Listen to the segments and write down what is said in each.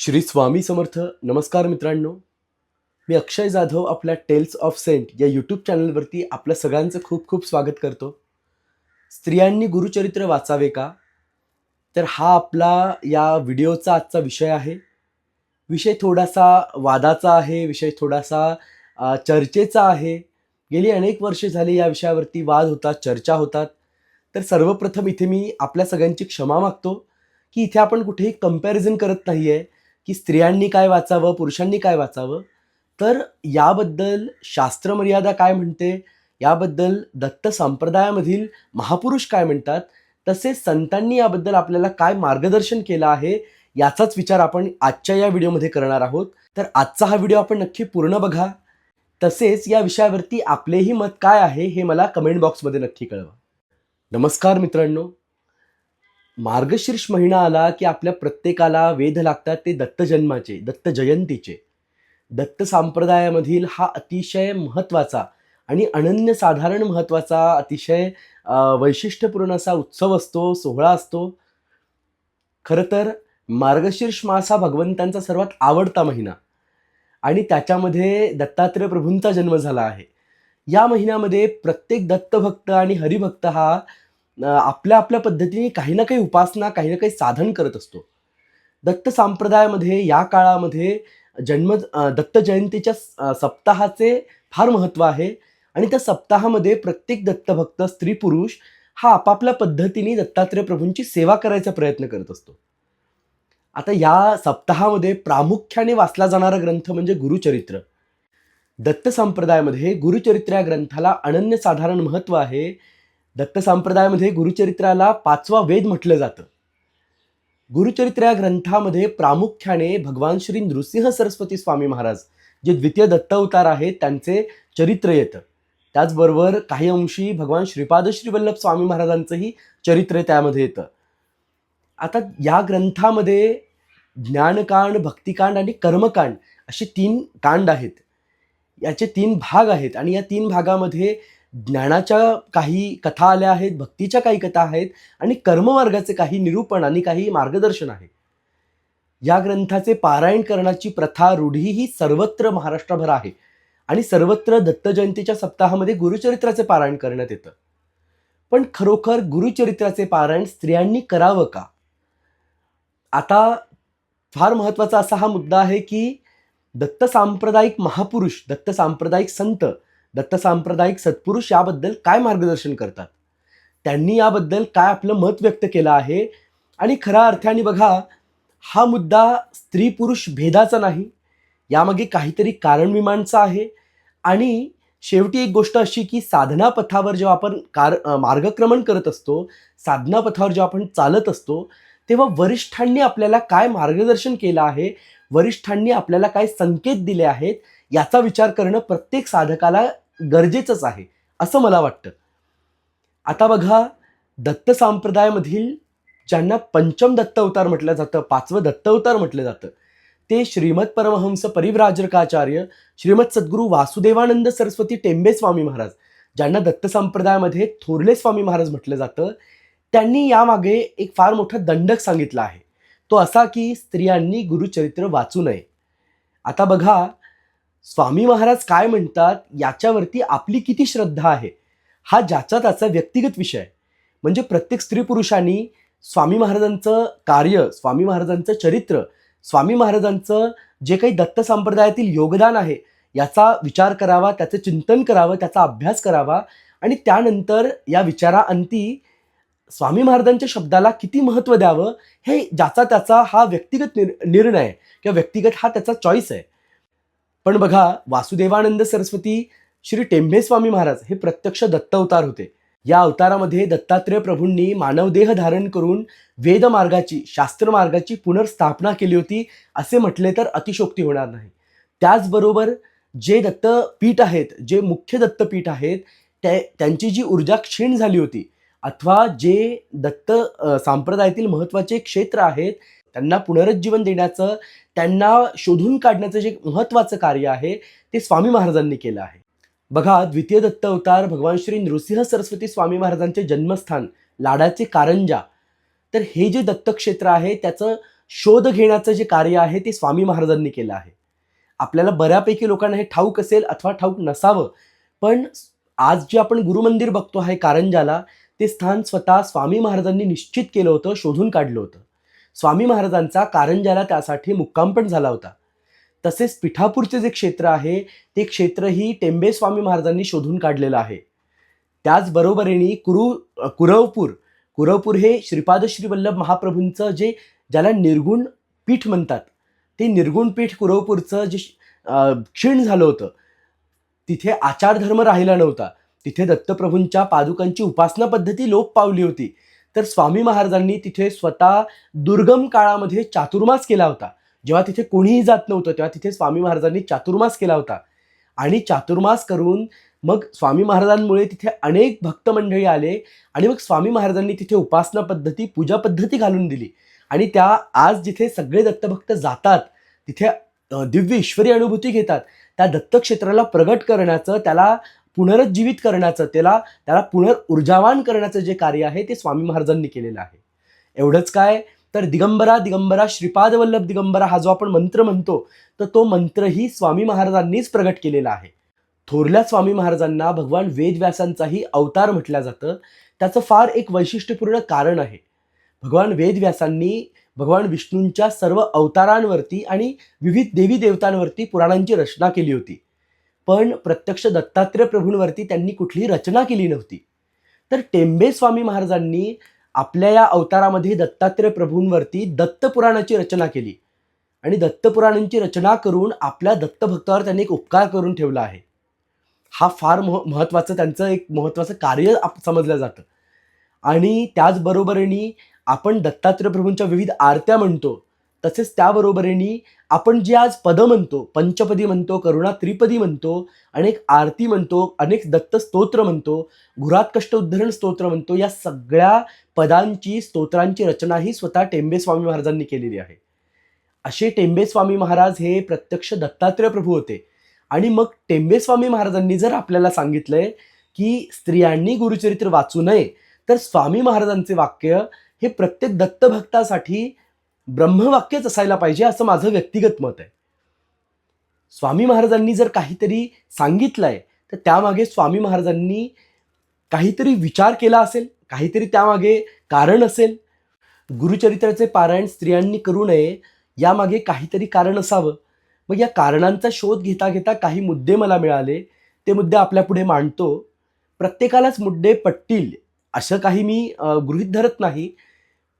श्री स्वामी समर्थ. नमस्कार मित्रांनो. मी अक्षय जाधव आपल्या टेल्स ऑफ सेंट या यूट्यूब चॅनलवरती आपल्या सगळ्यांचं खूप खूप स्वागत करतो. स्त्रियांनी गुरुचरित्र वाचावे का? तर हा आपला या व्हिडिओचा आजचा विषय आहे. विषय थोडासा वादाचा आहे विषय थोडासा चर्चेचा आहे. गेली अनेक वर्षे झाली या विषयावरती वाद होतात चर्चा होतात. तर सर्वप्रथम इथे मी आपल्या सगळ्यांची क्षमा मागतो की इथे आपण कुठेही कंपॅरिझन करत नाही आहे की स्त्रियांनी काय वाचावं पुरुषांनी काय वाचावं? तर याबद्दल शास्त्रमर्यादा काय म्हणते? याबद्दल दत्त संप्रदायामधील महापुरुष काय म्हणतात? तसेच संतांनी याबद्दल आपल्याला काय मार्गदर्शन केलं आहे? याचाच विचार आपण आजच्या या व्हिडिओमध्ये करणार आहोत. तर आजचा हा व्हिडिओ आपण नक्की पूर्ण बघा. तसेच या विषयावरती आपलेही मत काय आहे हे मला कमेंट बॉक्समध्ये नक्की कळवा. नमस्कार मित्रांनो. मार्गशीर्ष महिना आला की आपल्या प्रत्येकाला वेध लागतात ते दत्त जन्माचे दत्त जयंतीचे दत्त संप्रदायामधील हा अतिशय महत्त्वाचा आणि अनन्यसाधारण महत्त्वाचा अतिशय वैशिष्ट्यपूर्ण असा उत्सव असतो सोहळा असतो. खरं तर मार्गशीर्ष मास हा भगवंतांचा सर्वात आवडता महिना आणि त्याच्यामध्ये दत्तात्रय प्रभूंचा जन्म झाला आहे. या महिन्यामध्ये प्रत्येक दत्तभक्त आणि हरिभक्त हा आपल्या आपल्या पद्धतीने काही ना काही उपासना काही ना काही साधन करत असतो. दत्त संप्रदायामध्ये या काळामध्ये जन्म दत्त जयंतीच्या सप्ताहाचे फार महत्त्व आहे आणि त्या सप्ताहामध्ये प्रत्येक दत्तभक्त स्त्री पुरुष हा आपापल्या पद्धतीने दत्तात्रय प्रभूंची सेवा करायचा प्रयत्न करत असतो. आता या सप्ताहामध्ये प्रामुख्याने वाचला जाणारा ग्रंथ म्हणजे गुरुचरित्र. दत्त संप्रदायामध्ये गुरुचरित्र या ग्रंथाला अनन्यसाधारण महत्त्व आहे. दत्त संप्रदायामध्ये गुरुचरित्राला पाचवा वेद म्हटलं जातं. गुरुचरित्र या ग्रंथामध्ये प्रामुख्याने भगवान श्री नृसिंह सरस्वती स्वामी महाराज जे द्वितीय दत्त अवतार आहेत त्यांचे चरित्र येतं. त्याचबरोबर काही अंशी भगवान श्रीपाद श्रीवल्लभ स्वामी महाराजांचंही चरित्र त्यामध्ये येतं. आता या ग्रंथामध्ये ज्ञानकांड भक्तिकांड आणि कर्मकांड असे तीन कांड आहेत. याचे तीन भाग आहेत आणि या तीन भागामध्ये ज्ञानाच्या काही कथा आल्या आहेत भक्तीच्या काही कथा आहेत आणि कर्ममार्गाचे काही निरूपण आणि काही मार्गदर्शन आहे. या ग्रंथाचे पारायण करण्याची प्रथा रूढी ही सर्वत्र महाराष्ट्रभर आहे आणि सर्वत्र दत्त जयंतीच्या सप्ताहामध्ये गुरुचरित्राचे पारायण करण्यात येतं. पण खरोखर गुरुचरित्राचे पारायण स्त्रियांनी करावं का? आता फार महत्त्वाचा असा हा मुद्दा आहे की दत्त सांप्रदायिक महापुरुष दत्त सांप्रदायिक संत दत्त सांप्रदायिक सत्पुरुष याबद्दल काय मार्गदर्शन करतात? त्यांनी याबद्दल काय आपलं मत व्यक्त केलं आहे? आणि खऱ्या अर्थाने बघा हा मुद्दा स्त्री पुरुष भेदाचा नाही. यामागे काहीतरी कारणमीमांसा आहे. आणि शेवटी एक गोष्ट अशी की साधना पथावर जेव्हा आपण कार मार्गक्रमण करत असतो साधना पथावर जेव्हा आपण चालत असतो तेव्हा वरिष्ठांनी आपल्याला काय मार्गदर्शन केलं आहे? वरिष्ठांनी आपल्याला काय संकेत दिले आहेत? याचा विचार करणं प्रत्येक साधकाला गरजेचंच आहे असं मला वाटतं. आता बघा दत्त संप्रदायामधील ज्यांना पंचम दत्त अवतार म्हटलं जातं पाचवं दत्त अवतार म्हटलं जातं ते श्रीमद परमहंस परिव्राजकाचार्य श्रीमद सद्गुरू वासुदेवानंद सरस्वती टेंबे स्वामी महाराज ज्यांना दत्त संप्रदायामध्ये थोरले स्वामी महाराज म्हटलं जातं त्यांनी यामागे एक फार मोठा दंडक सांगितला आहे. तो असा की स्त्रियांनी गुरुचरित्र वाचू नये. आता बघा स्वामी महाराज काय म्हणतात याच्यावरती आपली किती श्रद्धा आहे? हा ज्याचा त्याचा व्यक्तिगत विषय आहे. म्हणजे प्रत्येक स्त्री पुरुषांनी स्वामी महाराजांचं कार्य स्वामी महाराजांचं चरित्र स्वामी महाराजांचं जे काही दत्त संप्रदायातील योगदान आहे याचा विचार करावा त्याचं चिंतन करावं त्याचा अभ्यास करावा आणि त्यानंतर या विचाराअंती स्वामी महाराजांच्या शब्दाला किती महत्त्व द्यावं हे ज्याचा त्याचा हा व्यक्तिगत निर् निर्णय किंवा व्यक्तिगत हा त्याचा चॉईस आहे. पण बघा वासुदेवानंद सरस्वती श्री टेंभे स्वामी महाराज हे प्रत्यक्ष दत्त अवतार होते. या अवतारामध्ये दत्तात्रय प्रभूंनी मानवदेह धारण करून वेद मार्गाची शास्त्र मार्गाची पुनर्स्थापना केली होती असे म्हटले तर अतिशोक्ती होणार नाही. त्याचबरोबर जे दत्तपीठ आहेत जे मुख्य दत्तपीठ आहेत ते त्यांची जी ऊर्जा क्षीण झाली होती अथवा जे दत्त सांप्रदायातील संप्रदायातील महत्त्वाचे क्षेत्र आहेत त्यांना पुनरुज्जीवन देण्याचं त्यांना शोधून काढण्याचं जे महत्त्वाचं कार्य आहे ते स्वामी महाराजांनी केलं आहे. बघा द्वितीय दत्त अवतार भगवान श्री नृसिंह सरस्वती स्वामी महाराजांचे जन्मस्थान लाडाचे कारंजा. तर हे जे दत्तक्षेत्र आहे त्याचं शोध घेण्याचं जे कार्य आहे ते स्वामी महाराजांनी केलं आहे. आपल्याला बऱ्यापैकी लोकांना हे ठाऊक असेल अथवा ठाऊक नसावं पण आज जे आपण गुरुमंदिर बघतो आहे कारंजाला ते स्थान स्वतः स्वामी महाराजांनी निश्चित केलं होतं शोधून काढलं होतं. स्वामी महाराजांचा कारंजाला त्यासाठी मुक्काम पण झाला होता. तसेच पिठापूरचे जे क्षेत्र आहे ते क्षेत्रही टेंबे स्वामी महाराजांनी शोधून काढलेलं आहे. त्याचबरोबरीने कुरु कुरवपूर कुरवपूर हे श्रीपाद वल्लभ महाप्रभूंचं जे ज्याला निर्गुण पीठ म्हणतात ते निर्गुण पीठ कुरवपूरचं जे क्षीण झालं होतं. तिथे आचारधर्म राहिला नव्हता. तिथे दत्तप्रभूंच्या पादुकांची उपासना पद्धती लोप पावली होती. तर स्वामी महाराजांनी तिथे स्वतः दुर्गम काळामध्ये चातुर्मास केला होता. जेव्हा तिथे कोणीही जात नव्हतं तेव्हा तिथे स्वामी महाराजांनी चातुर्मास केला होता. आणि चातुर्मास करून मग स्वामी महाराजांमुळे तिथे अनेक भक्त मंडळी आले आणि मग स्वामी महाराजांनी तिथे उपासना पद्धती पूजा पद्धती घालून दिली. आणि त्या आज जिथे सगळे दत्तभक्त जातात तिथे दिव्य ईश्वरी अनुभूती घेतात त्या दत्तक्षेत्राला प्रगट करण्याचं त्याला पुनरुज्जीवित करण्याचं त्याला त्याला पुनर्ऊर्जावान करण्याचं जे कार्य आहे ते स्वामी महाराजांनी केलेलं आहे. एवढंच काय? तर दिगंबरा दिगंबरा श्रीपाद वल्लभ दिगंबरा हा जो आपण मंत्र म्हणतो तर तो मंत्रही स्वामी महाराजांनीच प्रगट केलेला आहे. थोरल्या स्वामी महाराजांना भगवान वेदव्यासांचाही अवतार म्हटलं जातं. त्याचं फार एक वैशिष्ट्यपूर्ण कारण आहे. भगवान वेदव्यासांनी भगवान विष्णूंच्या सर्व अवतारांवरती आणि विविध देवी देवतांवरती पुराणांची रचना केली होती. पण प्रत्यक्ष दत्तात्रय प्रभूंवरती त्यांनी कुठलीही रचना केली नव्हती. तर टेंबे स्वामी महाराजांनी आपल्या या अवतारामध्ये दत्तात्रय प्रभूंवरती दत्तपुराणाची रचना केली. आणि दत्तपुराणांची रचना करून आपल्या दत्तभक्तावर त्यांनी एक उपकार करून ठेवला आहे. हा फार मह महत्त्वाचं त्यांचं एक महत्त्वाचं कार्य आप समजलं जातं. आणि त्याचबरोबरीने आपण दत्तात्रय प्रभूंच्या विविध आरत्या म्हणतो तसेच त्याबरोबरीने आपण जे आज पद म्हणतो पंचपदी म्हणतो करुणा त्रिपदी म्हणतो अनेक आरती म्हणतो अनेक दत्त स्तोत्र म्हणतो घुरात कष्ट उद्धरण स्तोत्र म्हणतो या सगळ्या पदांची स्तोत्रांची रचना ही स्वतः टेंबे स्वामी महाराजांनी केलेली आहे. असे टेंबे स्वामी महाराज हे प्रत्यक्ष दत्तात्रय प्रभू होते. आणि मग टेंबे स्वामी महाराजांनी जर आपल्याला सांगितलंय की स्त्रियांनी गुरुचरित्र वाचू नये तर स्वामी महाराजांचे वाक्य हे प्रत्येक दत्तभक्तासाठी ब्रह्मवाक्यच असायला पाहिजे असं माझं व्यक्तिगत मत आहे. स्वामी महाराजांनी जर काहीतरी सांगितलंय तर त्यामागे स्वामी महाराजांनी काहीतरी विचार केला असेल काहीतरी त्यामागे कारण असेल. गुरुचरित्राचे पारायण स्त्रियांनी करू नये यामागे काहीतरी कारण असावं. मग या कारणांचा शोध घेता घेता काही मुद्दे मला मिळाले ते मुद्दे आपल्या पुढे मांडतो. प्रत्येकालाच मुद्दे पटतील असं काही मी गृहीत धरत नाही.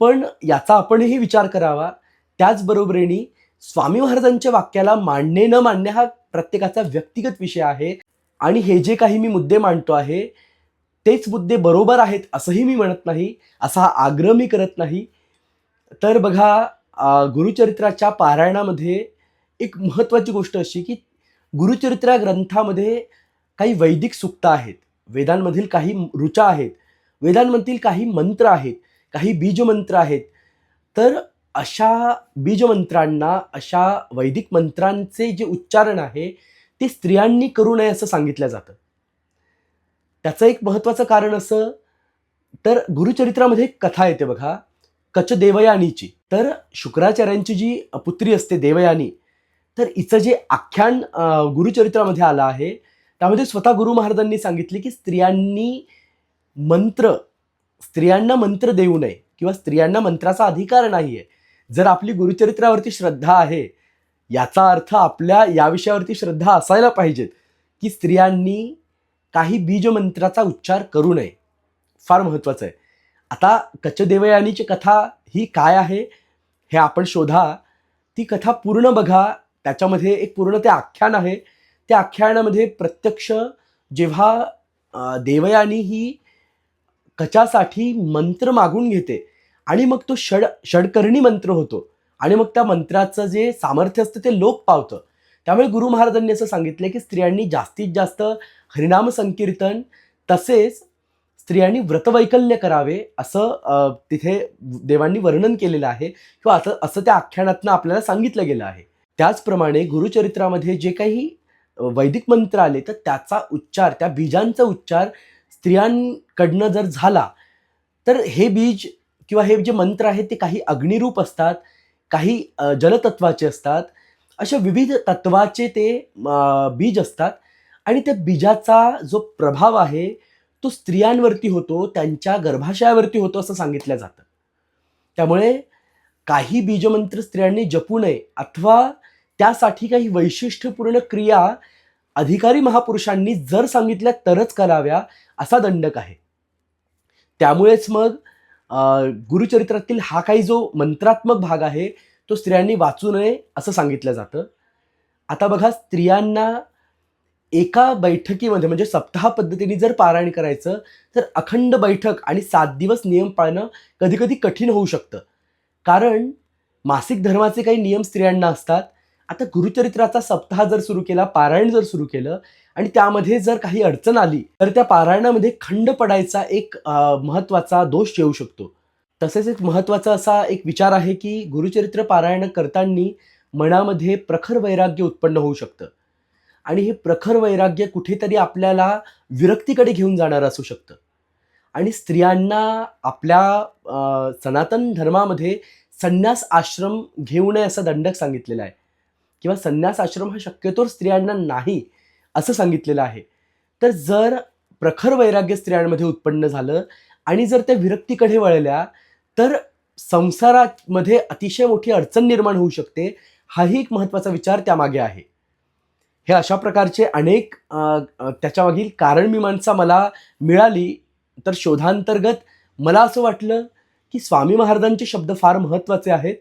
पण याचा आपणही विचार करावा. त्याचबरोबरीने स्वामी महाराजांच्या वाक्याला मांडणे न मांडणे हा प्रत्येकाचा व्यक्तिगत विषय आहे. आणि हे जे काही मी मुद्दे मांडतो आहे तेच मुद्दे बरोबर आहेत असंही मी म्हणत नाही असा आग्रह मी करत नाही. तर बघा गुरुचरित्राच्या पारायणामध्ये एक महत्त्वाची गोष्ट अशी की गुरुचरित्रा ग्रंथामध्ये काही वैदिक सुक्त आहेत. वेदांमधील काही ऋचा आहेत. वेदांमधील काही मंत्र आहेत. काही बीजमंत्र आहेत. तर अशा बीजमंत्रांना अशा वैदिक मंत्रांचे जे उच्चारण आहे ते स्त्रियांनी करू नये असं सांगितलं जातं. त्याचं एक महत्त्वाचं कारण असं तर गुरुचरित्रामध्ये एक कथा येते बघा कच देवयानीची. तर शुक्राचार्यांची जी पुत्री असते देवयानी तर हिचं जे आख्यान गुरुचरित्रामध्ये आलं आहे त्यामध्ये स्वतः गुरु महाराजांनी सांगितले की स्त्रियांनी मंत्र स्त्रियांना मंत्र देऊ नये किंवा स्त्रियांना मंत्राचा अधिकार नाही आहे जर आपली गुरुचरित्रावरती श्रद्धा आहे याचा अर्थ आपल्या या विषयावरती श्रद्धा असायला पाहिजेत की स्त्रियांनी काही बीजमंत्राचा उच्चार करू नये. फार महत्त्वाचं आहे. आता कचदेवयानीची कथा ही काय आहे हे आपण शोधा. ती कथा पूर्ण बघा. त्याच्यामध्ये एक पूर्ण ते आख्यान आहे. त्या आख्यानामध्ये प्रत्यक्ष जेव्हा देवयानी ही कचासाठी मंत्र मागून घेते. आणि मग तो षड षडकर्णी मंत्र होतो. आणि मग त्या मंत्राचं जे सामर्थ्य असतं ते लोप पावतं. त्यामुळे गुरु महाराजांनी असं सांगितलं की स्त्रियांनी जास्तीत जास्त हरिनाम संकीर्तन तसेच स्त्रियांनी व्रतवैकल्य करावे असं तिथे देवांनी वर्णन केलेलं आहे. किंवा असं असं त्या आख्यानातनं आपल्याला सांगितलं गेलं आहे. त्याचप्रमाणे गुरुचरित्रामध्ये जे काही वैदिक मंत्र आले तर त्याचा उच्चार त्या बीजांचा उच्चार स्त्रियांकडनं जर झाला तर हे बीज किंवा हे जे मंत्र आहेत ते काही अग्निरूप असतात काही जलतत्वाचे असतात अशा विविध तत्वाचे ते बीज असतात आणि त्या बीजाचा जो प्रभाव आहे तो स्त्रियांवरती होतो त्यांच्या गर्भाशयावरती होतो असं सांगितलं जातं. त्यामुळे काही बीजमंत्र स्त्रियांनी जपू नये अथवा त्यासाठी काही वैशिष्ट्यपूर्ण क्रिया अधिकारी महापुरुषांनी जर सांगितल्या तरच कराव्या असा दंडक आहे. त्यामुळेच मग गुरुचरित्रातील हा काही जो मंत्रात्मक भाग आहे तो स्त्रियांनी वाचू नये असं सांगितलं जातं. आता बघा स्त्रियांना एका बैठकीमध्ये म्हणजे सप्ताह पद्धतीने जर पारायण करायचं तर अखंड बैठक आणि सात दिवस नियम पाळणं कधीकधी कठीण होऊ शकतं. कारण मासिक धर्माचे काही नियम स्त्रियांना असतात आता गुरुचरित्राचा सप्ताह जर सुरू केला पारायण जर सुरू केलं आणि त्यामध्ये जर काही अडचण आली तर त्या पारायणामध्ये खंड पडायचा एक महत्त्वाचा दोष येऊ शकतो. तसेच एक महत्त्वाचा असा एक विचार आहे की गुरुचरित्र पारायण करताना मनामध्ये प्रखर वैराग्य उत्पन्न होऊ शकतं. आणि हे प्रखर वैराग्य कुठेतरी आपल्याला विरक्तीकडे घेऊन जाणारं असू शकतं. आणि स्त्रियांना आपल्या सनातन धर्मामध्ये संन्यास आश्रम घेऊ नये असा दंडक सांगितलेला आहे. किंवा संन्यास आश्रम हा शक्यतोर स्त्रियांना नाही असं सांगितलेलं आहे. तर जर प्रखर वैराग्य स्त्रियांमध्ये उत्पन्न झालं आणि जर त्या विरक्तीकडे वळल्या तर संसारामध्ये अतिशय मोठी अडचण निर्माण होऊ शकते हाही एक महत्त्वाचा विचार त्यामागे आहे. हे अशा प्रकारचे अनेक त्याच्यामागील कारण त्याच्यामागील कारणमीमांसा मला मिळाली तर शोधांतर्गत मला असं वाटलं की स्वामी महाराजांचे शब्द फार महत्त्वाचे आहेत.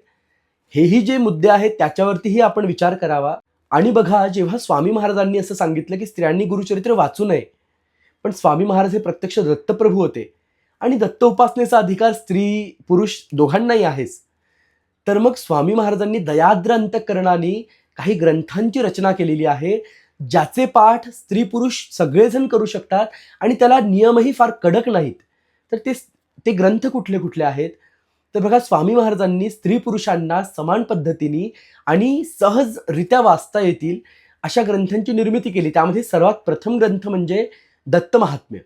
हेही जे मुद्दे आहेत त्याच्यावरतीही आपण विचार करावा. आणि बघा जेव्हा स्वामी महाराजांनी असं सांगितलं की स्त्रियांनी गुरुचरित्र वाचू नये पण स्वामी महाराज हे प्रत्यक्ष दत्तप्रभू होते. आणि दत्त उपासनेचा अधिकार स्त्री पुरुष दोघांनाही आहेच. तर मग स्वामी महाराजांनी दयाद्र अंतकरणाने काही ग्रंथांची रचना केलेली आहे ज्याचे पाठ स्त्री पुरुष सगळेजण करू शकतात आणि त्याला नियमही फार कडक नाहीत. तर ते ते ग्रंथ कुठले कुठले आहेत? तर बघा स्वामी महाराजांनी स्त्री पुरुषांना समान पद्धतीने आणि सहजरित्या वाचता येतील अशा ग्रंथांची निर्मिती केली. त्यामध्ये सर्वात प्रथम ग्रंथ म्हणजे दत्त महात्म्य.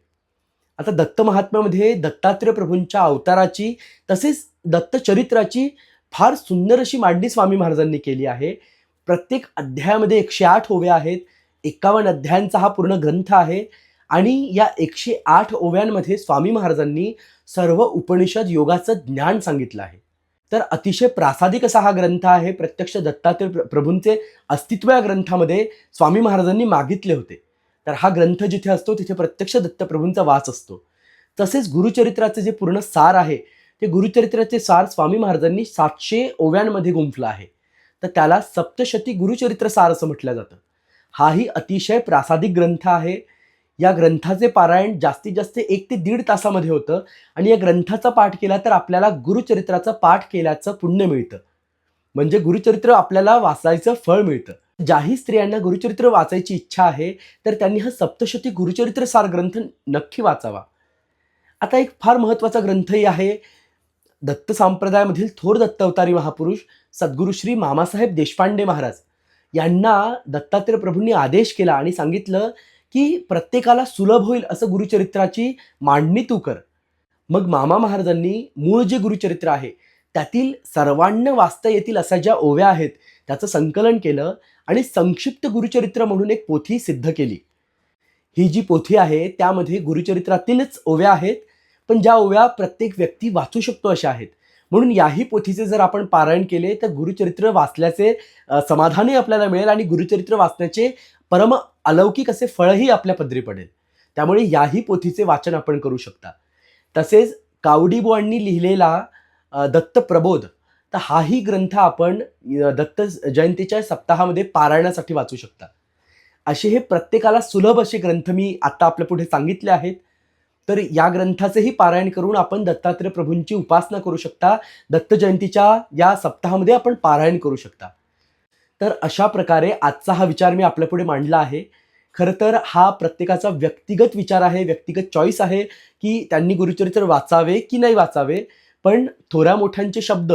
आता दत्त महात्म्यामध्ये दत्तात्रय प्रभूंच्या अवताराची तसेच दत्तचरित्राची फार सुंदर अशी मांडणी स्वामी महाराजांनी केली आहे. प्रत्येक अध्यायामध्ये एकशे आठ ओव्या आहेत. एकावन्न अध्यायांचा हा पूर्ण ग्रंथ आहे. आणि या एकशे आठ ओव्यांमध्ये स्वामी महाराजांनी सर्व उपनिषद योगाचं ज्ञान सांगितलं आहे. तर अतिशय प्रासादिक असा हा ग्रंथ आहे. प्रत्यक्ष दत्तात्रय प्र- प्रभूंचे अस्तित्व या ग्रंथामध्ये स्वामी महाराजांनी मागितले होते. तर हा ग्रंथ जिथे असतो तिथे प्रत्यक्ष दत्तप्रभूंचा वास असतो. तसेच गुरुचरित्राचे जे पूर्ण सार आहे ते गुरुचरित्राचे सार स्वामी महाराजांनी सातशे ओव्यांमध्ये गुंफलं आहे. तर त्याला सप्तशती गुरुचरित्र सार असं म्हटलं जातं. हाही अतिशय प्रासादिक ग्रंथ आहे. या ग्रंथाचे पारायण जास्तीत जास्त एक ते दीड तासामध्ये होतं. आणि या ग्रंथाचा पाठ केला तर आपल्याला गुरुचरित्राचा पाठ केल्याचं पुण्य मिळतं. म्हणजे गुरुचरित्र आपल्याला वाचायचं फळ मिळतं. ज्याही स्त्रियांना गुरुचरित्र वाचायची इच्छा आहे तर त्यांनी हा सप्तशती गुरुचरित्र सार ग्रंथ नक्की वाचावा. आता एक फार महत्त्वाचा ग्रंथही आहे. दत्त संप्रदायामधील थोर दत्त अवतारी महापुरुष सद्गुरू श्री मामासाहेब देशपांडे महाराज यांना दत्तात्रय प्रभूंनी आदेश केला आणि सांगितलं की प्रत्येकाला सुलभ होईल असं गुरुचरित्राची मांडणी तू कर. मग मामा महाराजांनी मूळ जे गुरुचरित्र आहे त्यातील सर्वांना वाचता येतील अशा ज्या ओव्या आहेत त्याचं संकलन केलं आणि संक्षिप्त गुरुचरित्र म्हणून एक पोथी सिद्ध केली. ही जी पोथी आहे त्यामध्ये गुरुचरित्रातीलच ओव्या आहेत पण ज्या ओव्या प्रत्येक व्यक्ती वाचू शकतो अशा आहेत. म्हणून याही पोथीचे जर आपण पारायण केले तर गुरुचरित्र वाचल्याचे समाधानही आपल्याला मिळेल आणि गुरुचरित्र वाचण्याचे परम अलौकिक असे फळही आपल्या पदरी पडेल. त्यामुळे याही पोथीचे वाचन आपण करू शकता. तसेच कावडीबुवांनी लिहिलेला दत्त प्रबोध तर हाही ग्रंथ आपण दत्त जयंतीच्या सप्ताहामध्ये पारायणासाठी वाचू शकता. असे हे प्रत्येकाला सुलभ असे ग्रंथ मी आत्ता आपल्या पुढे सांगितले आहेत. तर या ग्रंथाचेही पारायण करून आपण दत्तात्रय प्रभूंची उपासना करू शकता. दत्त जयंतीच्या या सप्ताहामध्ये आपण पारायण करू शकता. तर अशा प्रकारे आजचा हा विचार मी आपल्यापुढे मांडला आहे. खरं तर हा प्रत्येकाचा व्यक्तिगत विचार आहे व्यक्तिगत चॉईस आहे की त्यांनी गुरुचरित्र वाचावे की नाही वाचावे. पण थोड्या मोठ्यांचे शब्द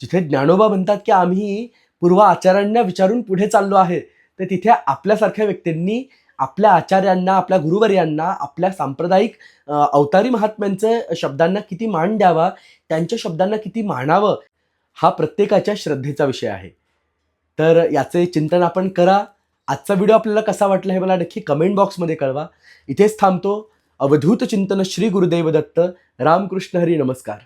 जिथे ज्ञानोबा म्हणतात की आम्ही पूर्व आचार्यांना विचारून पुढे चाललो आहे तर तिथे आपल्यासारख्या व्यक्तींनी आपल्या आचार्यांना आपल्या गुरुवर्यांना आपल्या सांप्रदायिक अवतारी महात्म्यांचं शब्दांना किती मान द्यावा त्यांच्या शब्दांना किती मानावं हा प्रत्येकाच्या श्रद्धेचा विषय आहे. तर याचे चिंतन आपण करा. आजचा व्हिडिओ आपल्याला कसा वाटला हे मला नक्की कमेंट बॉक्समध्ये कळवा. इथेच थांबतो. अवधूत चिंतन श्री गुरुदेव दत्त. रामकृष्ण हरी नमस्कार.